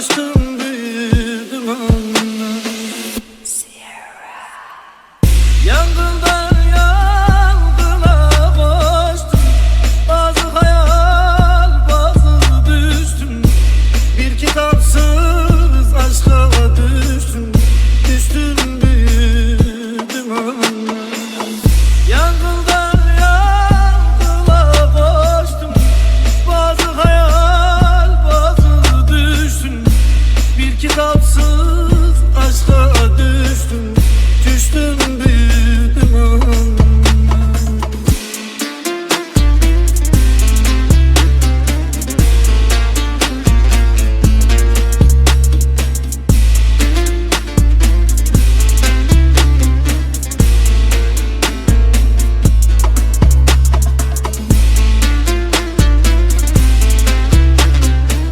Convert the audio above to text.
Açtım büyüdüm anne Sierra. Yandım